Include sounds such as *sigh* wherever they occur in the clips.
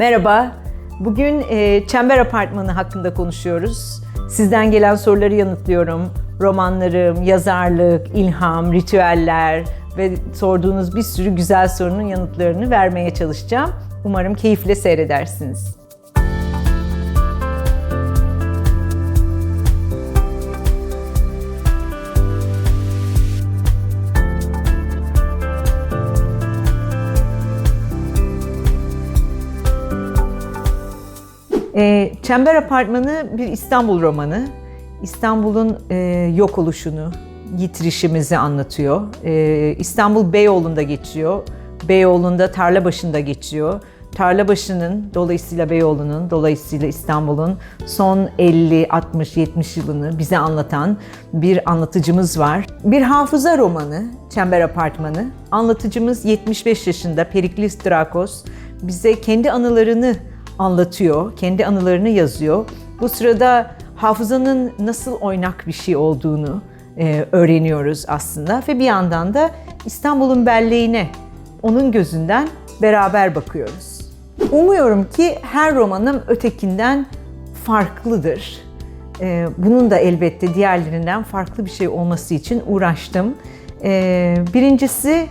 Merhaba. Bugün e, Çember Apartmanı hakkında konuşuyoruz. Sizden gelen soruları yanıtlıyorum. Romanlarım, yazarlık, ilham, ritüeller ve sorduğunuz bir sürü güzel sorunun yanıtlarını vermeye çalışacağım. Umarım keyifle seyredersiniz. E, Çember Apartmanı bir İstanbul romanı. İstanbul'un e, yok oluşunu, yitirişimizi anlatıyor. E, İstanbul Beyoğlu'nda geçiyor. Beyoğlu'nda Tarlabaşı'nda geçiyor. Tarlabaşı'nın, dolayısıyla Beyoğlu'nun, dolayısıyla İstanbul'un son 50, 60, 70 yılını bize anlatan bir anlatıcımız var. Bir hafıza romanı, Çember Apartmanı. Anlatıcımız 75 yaşında Periklis Drakos. Bize kendi anılarını anlatıyor, kendi anılarını yazıyor. Bu sırada hafızanın nasıl oynak bir şey olduğunu e, öğreniyoruz aslında ve bir yandan da İstanbul'un belleğine onun gözünden beraber bakıyoruz. Umuyorum ki her romanım ötekinden farklıdır. E, bunun da elbette diğerlerinden farklı bir şey olması için uğraştım. E, birincisi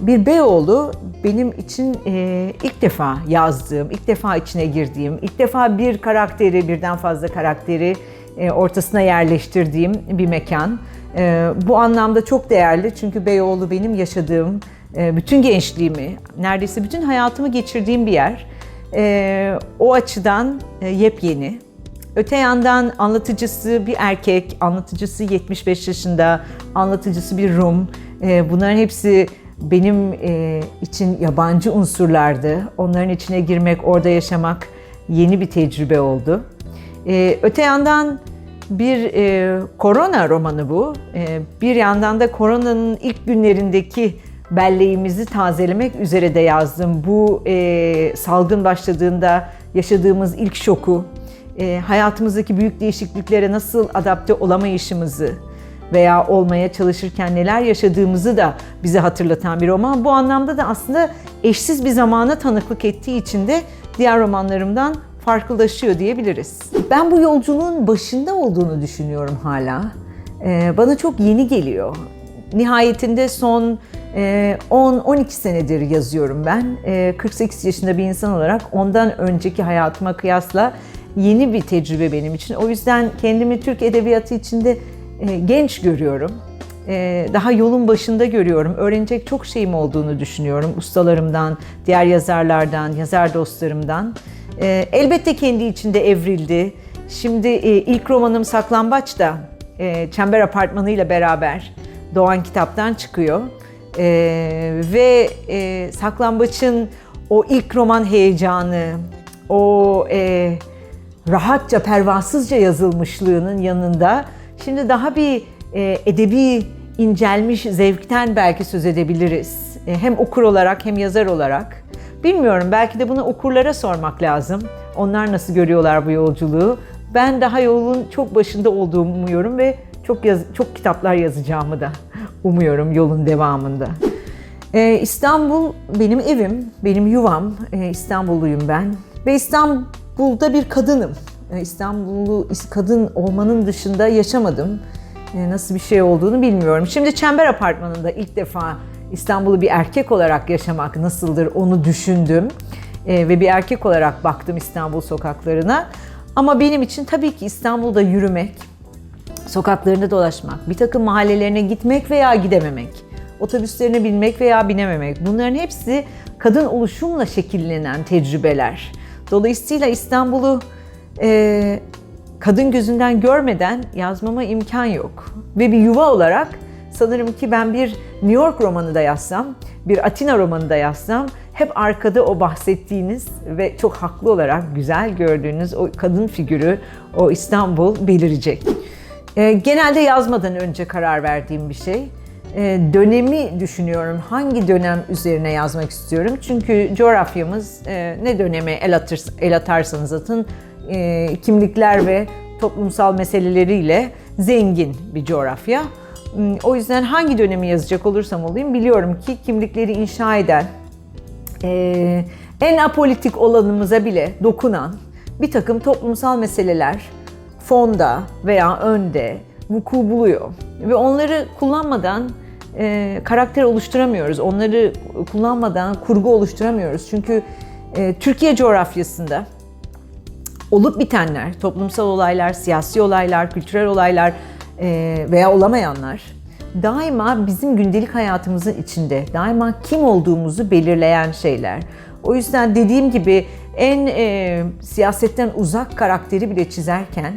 bir Beyoğlu benim için e, ilk defa yazdığım, ilk defa içine girdiğim, ilk defa bir karakteri, birden fazla karakteri e, ortasına yerleştirdiğim bir mekan. E, bu anlamda çok değerli çünkü Beyoğlu benim yaşadığım, e, bütün gençliğimi, neredeyse bütün hayatımı geçirdiğim bir yer. E, o açıdan e, yepyeni. Öte yandan anlatıcısı bir erkek, anlatıcısı 75 yaşında, anlatıcısı bir Rum. E, bunların hepsi benim e, için yabancı unsurlardı. Onların içine girmek, orada yaşamak yeni bir tecrübe oldu. E, öte yandan bir e, korona romanı bu. E, bir yandan da koronanın ilk günlerindeki belleğimizi tazelemek üzere de yazdım. Bu e, salgın başladığında yaşadığımız ilk şoku, e, hayatımızdaki büyük değişikliklere nasıl adapte olamayışımızı, veya olmaya çalışırken neler yaşadığımızı da bize hatırlatan bir roman. Bu anlamda da aslında eşsiz bir zamana tanıklık ettiği için de diğer romanlarımdan farklılaşıyor diyebiliriz. Ben bu yolculuğun başında olduğunu düşünüyorum hala. Ee, bana çok yeni geliyor. Nihayetinde son 10-12 senedir yazıyorum ben. 48 yaşında bir insan olarak ondan önceki hayatıma kıyasla yeni bir tecrübe benim için. O yüzden kendimi Türk Edebiyatı içinde e, genç görüyorum. E, daha yolun başında görüyorum. Öğrenecek çok şeyim olduğunu düşünüyorum. Ustalarımdan, diğer yazarlardan, yazar dostlarımdan. E, elbette kendi içinde evrildi. Şimdi ilk romanım Saklambaç da Çember Apartmanı ile beraber Doğan Kitap'tan çıkıyor. Ve Saklambaç'ın o ilk roman heyecanı, o rahatça, pervasızca yazılmışlığının yanında Şimdi daha bir e, edebi incelmiş zevkten belki söz edebiliriz. E, hem okur olarak hem yazar olarak. Bilmiyorum belki de bunu okurlara sormak lazım. Onlar nasıl görüyorlar bu yolculuğu? Ben daha yolun çok başında olduğumu umuyorum ve çok yaz, çok kitaplar yazacağımı da umuyorum yolun devamında. Ee, İstanbul benim evim, benim yuvam. Ee, İstanbulluyum ben ve İstanbul'da bir kadınım. E, İstanbullu kadın olmanın dışında yaşamadım. E, nasıl bir şey olduğunu bilmiyorum. Şimdi Çember Apartmanı'nda ilk defa İstanbul'u bir erkek olarak yaşamak nasıldır onu düşündüm. E, ve bir erkek olarak baktım İstanbul sokaklarına. Ama benim için tabii ki İstanbul'da yürümek, sokaklarında dolaşmak, bir takım mahallelerine gitmek veya gidememek, otobüslerine binmek veya binememek bunların hepsi kadın oluşumla şekillenen tecrübeler. Dolayısıyla İstanbul'u e, kadın gözünden görmeden yazmama imkan yok. Ve bir yuva olarak sanırım ki ben bir New York romanı da yazsam, bir Atina romanı da yazsam hep arkada o bahsettiğiniz ve çok haklı olarak güzel gördüğünüz o kadın figürü, o İstanbul belirecek. E, genelde yazmadan önce karar verdiğim bir şey. E, dönemi düşünüyorum. Hangi dönem üzerine yazmak istiyorum? Çünkü coğrafyamız e, ne döneme el, atır, el atarsanız atın e, kimlikler ve toplumsal meseleleriyle zengin bir coğrafya. Hmm, o yüzden hangi dönemi yazacak olursam olayım biliyorum ki kimlikleri inşa eden, e, en apolitik olanımıza bile dokunan bir takım toplumsal meseleler fonda veya önde vuku buluyor. Ve onları kullanmadan e, karakter oluşturamıyoruz. Onları kullanmadan kurgu oluşturamıyoruz. Çünkü e, Türkiye coğrafyasında olup bitenler, toplumsal olaylar, siyasi olaylar, kültürel olaylar e, veya olamayanlar daima bizim gündelik hayatımızın içinde, daima kim olduğumuzu belirleyen şeyler. O yüzden dediğim gibi en e, siyasetten uzak karakteri bile çizerken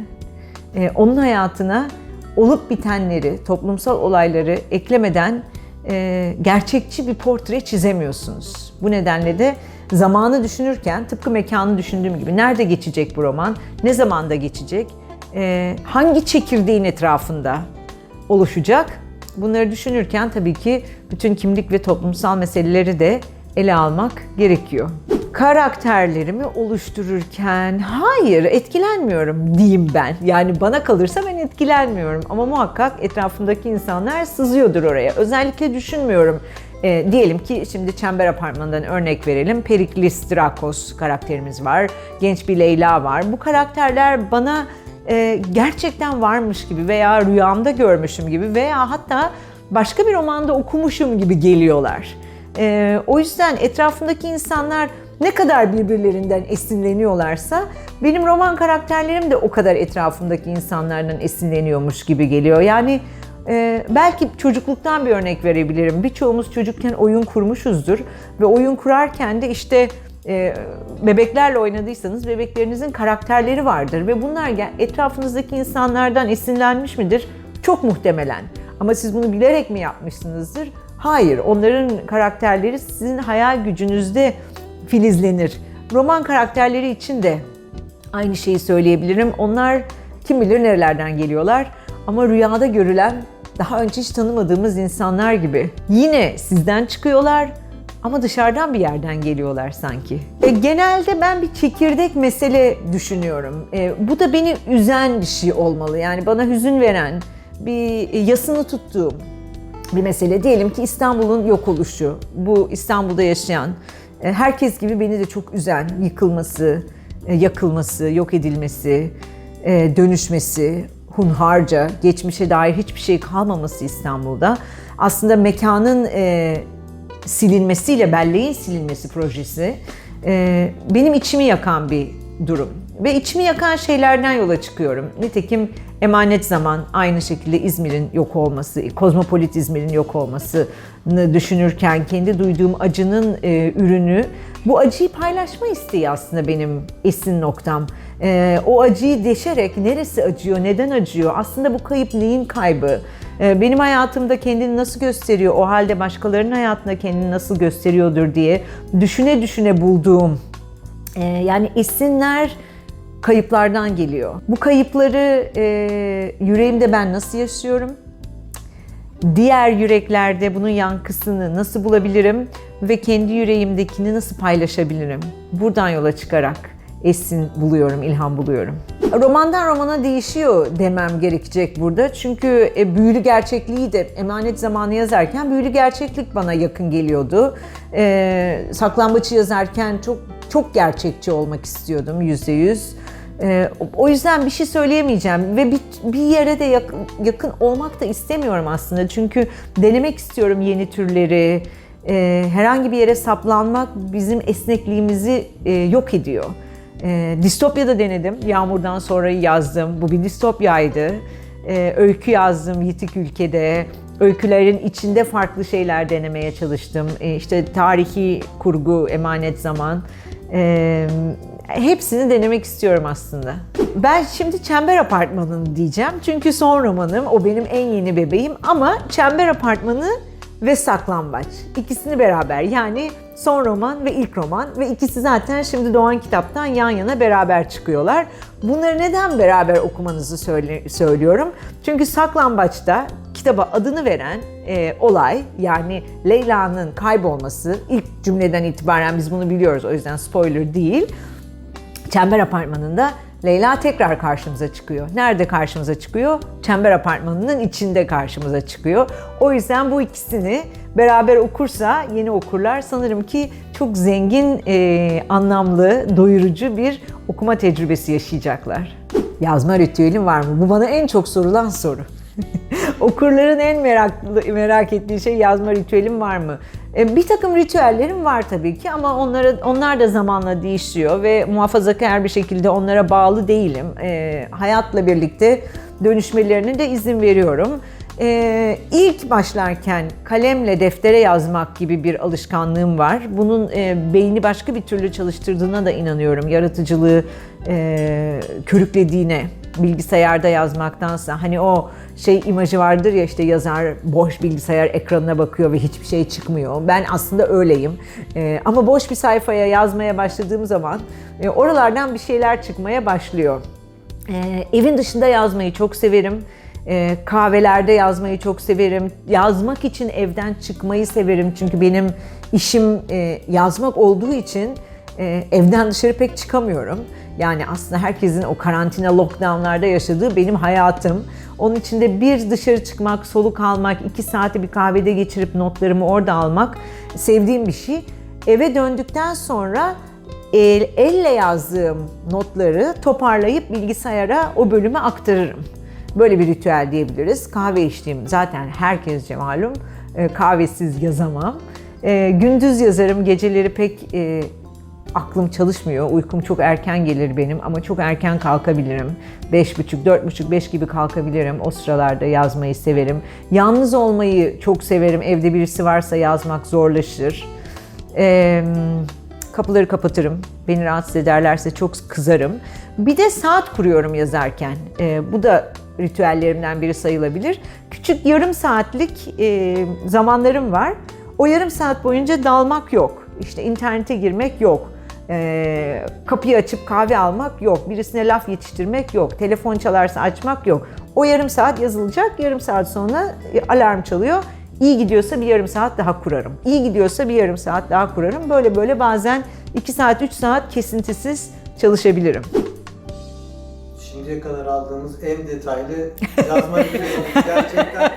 e, onun hayatına olup bitenleri, toplumsal olayları eklemeden e, gerçekçi bir portre çizemiyorsunuz. Bu nedenle de zamanı düşünürken tıpkı mekanı düşündüğüm gibi nerede geçecek bu roman, ne zamanda geçecek, e, hangi çekirdeğin etrafında oluşacak bunları düşünürken tabii ki bütün kimlik ve toplumsal meseleleri de ele almak gerekiyor. Karakterlerimi oluştururken hayır etkilenmiyorum diyeyim ben. Yani bana kalırsa ben etkilenmiyorum ama muhakkak etrafımdaki insanlar sızıyordur oraya. Özellikle düşünmüyorum. E, diyelim ki şimdi Çember Apartmanı'ndan örnek verelim. Periklis Drakos karakterimiz var. Genç bir Leyla var. Bu karakterler bana e, gerçekten varmış gibi veya rüyamda görmüşüm gibi veya hatta başka bir romanda okumuşum gibi geliyorlar. E, o yüzden etrafımdaki insanlar ne kadar birbirlerinden esinleniyorlarsa benim roman karakterlerim de o kadar etrafımdaki insanlardan esinleniyormuş gibi geliyor. Yani e, belki çocukluktan bir örnek verebilirim. Birçoğumuz çocukken oyun kurmuşuzdur ve oyun kurarken de işte e, bebeklerle oynadıysanız bebeklerinizin karakterleri vardır ve bunlar etrafınızdaki insanlardan esinlenmiş midir? Çok muhtemelen. Ama siz bunu bilerek mi yapmışsınızdır? Hayır, onların karakterleri sizin hayal gücünüzde filizlenir. Roman karakterleri için de aynı şeyi söyleyebilirim. Onlar kim bilir nerelerden geliyorlar ama rüyada görülen daha önce hiç tanımadığımız insanlar gibi. Yine sizden çıkıyorlar ama dışarıdan bir yerden geliyorlar sanki. E, genelde ben bir çekirdek mesele düşünüyorum. E, bu da beni üzen bir şey olmalı. Yani bana hüzün veren, bir yasını tuttuğum bir mesele. Diyelim ki İstanbul'un yok oluşu. Bu İstanbul'da yaşayan, e, herkes gibi beni de çok üzen, yıkılması, e, yakılması, yok edilmesi, e, dönüşmesi, hunharca, geçmişe dair hiçbir şey kalmaması İstanbul'da. Aslında mekanın silinmesiyle belleğin silinmesi projesi benim içimi yakan bir durum. Ve içimi yakan şeylerden yola çıkıyorum. Nitekim emanet zaman aynı şekilde İzmir'in yok olması, kozmopolit İzmir'in yok olmasını düşünürken kendi duyduğum acının e, ürünü, bu acıyı paylaşma isteği aslında benim esin noktam. E, o acıyı deşerek neresi acıyor, neden acıyor, aslında bu kayıp neyin kaybı, e, benim hayatımda kendini nasıl gösteriyor, o halde başkalarının hayatında kendini nasıl gösteriyordur diye düşüne düşüne bulduğum, e, yani esinler kayıplardan geliyor. Bu kayıpları e, yüreğimde ben nasıl yaşıyorum? Diğer yüreklerde bunun yankısını nasıl bulabilirim ve kendi yüreğimdekini nasıl paylaşabilirim? Buradan yola çıkarak esin buluyorum, ilham buluyorum. Romandan romana değişiyor demem gerekecek burada. Çünkü e, büyülü gerçekliği de emanet zamanı yazarken büyülü gerçeklik bana yakın geliyordu. E, saklambaçı yazarken çok çok gerçekçi olmak istiyordum yüzde yüz. Ee, o yüzden bir şey söyleyemeyeceğim ve bir, bir yere de yakın, yakın olmak da istemiyorum aslında. Çünkü denemek istiyorum yeni türleri. Ee, herhangi bir yere saplanmak bizim esnekliğimizi e, yok ediyor. Ee, distopya denedim. Yağmurdan sonra yazdım. Bu bir distopyaydı. Ee, öykü yazdım Yitik Ülke'de. Öykülerin içinde farklı şeyler denemeye çalıştım. Ee, işte tarihi kurgu, emanet zaman. Ee, hepsini denemek istiyorum aslında. Ben şimdi Çember Apartmanı diyeceğim. Çünkü son romanım, o benim en yeni bebeğim ama Çember Apartmanı ve Saklambaç. İkisini beraber yani son roman ve ilk roman ve ikisi zaten şimdi Doğan Kitap'tan yan yana beraber çıkıyorlar. Bunları neden beraber okumanızı söylüyorum? Çünkü Saklambaç'ta kitaba adını veren e, olay yani Leyla'nın kaybolması ilk cümleden itibaren biz bunu biliyoruz o yüzden spoiler değil. Çember Apartmanı'nda Leyla tekrar karşımıza çıkıyor. Nerede karşımıza çıkıyor? Çember apartmanının içinde karşımıza çıkıyor. O yüzden bu ikisini beraber okursa yeni okurlar sanırım ki çok zengin, e, anlamlı, doyurucu bir okuma tecrübesi yaşayacaklar. Yazma ritüelin var mı? Bu bana en çok sorulan soru. *laughs* Okurların en meraklı, merak ettiği şey yazma ritüelim var mı? E, Bir takım ritüellerim var tabii ki ama onlara, onlar da zamanla değişiyor ve muhafazakar bir şekilde onlara bağlı değilim. E, hayatla birlikte dönüşmelerine de izin veriyorum. E, ilk başlarken kalemle deftere yazmak gibi bir alışkanlığım var. Bunun e, beyni başka bir türlü çalıştırdığına da inanıyorum. Yaratıcılığı e, körüklediğine bilgisayarda yazmaktansa hani o şey imajı vardır ya işte yazar boş bilgisayar ekranına bakıyor ve hiçbir şey çıkmıyor. Ben aslında öyleyim. Ee, ama boş bir sayfaya yazmaya başladığım zaman e, oralardan bir şeyler çıkmaya başlıyor. Ee, evin dışında yazmayı çok severim. Ee, kahvelerde yazmayı çok severim. Yazmak için evden çıkmayı severim. Çünkü benim işim e, yazmak olduğu için e, evden dışarı pek çıkamıyorum. Yani aslında herkesin o karantina lockdownlarda yaşadığı benim hayatım. Onun için de bir dışarı çıkmak, soluk almak, iki saati bir kahvede geçirip notlarımı orada almak sevdiğim bir şey. Eve döndükten sonra el, elle yazdığım notları toparlayıp bilgisayara o bölüme aktarırım. Böyle bir ritüel diyebiliriz. Kahve içtiğim zaten herkesce malum. E, kahvesiz yazamam. E, gündüz yazarım, geceleri pek e, aklım çalışmıyor. Uykum çok erken gelir benim ama çok erken kalkabilirim. Beş buçuk, dört buçuk, beş gibi kalkabilirim. O sıralarda yazmayı severim. Yalnız olmayı çok severim. Evde birisi varsa yazmak zorlaşır. Ee, kapıları kapatırım. Beni rahatsız ederlerse çok kızarım. Bir de saat kuruyorum yazarken. Ee, bu da ritüellerimden biri sayılabilir. Küçük yarım saatlik e, zamanlarım var. O yarım saat boyunca dalmak yok. İşte internete girmek yok. Ee, kapıyı açıp kahve almak yok. Birisine laf yetiştirmek yok. Telefon çalarsa açmak yok. O yarım saat yazılacak. Yarım saat sonra e, alarm çalıyor. İyi gidiyorsa bir yarım saat daha kurarım. İyi gidiyorsa bir yarım saat daha kurarım. Böyle böyle bazen 2 saat, 3 saat kesintisiz çalışabilirim. Şimdiye kadar aldığımız en detaylı *laughs* yazma. Gerçekten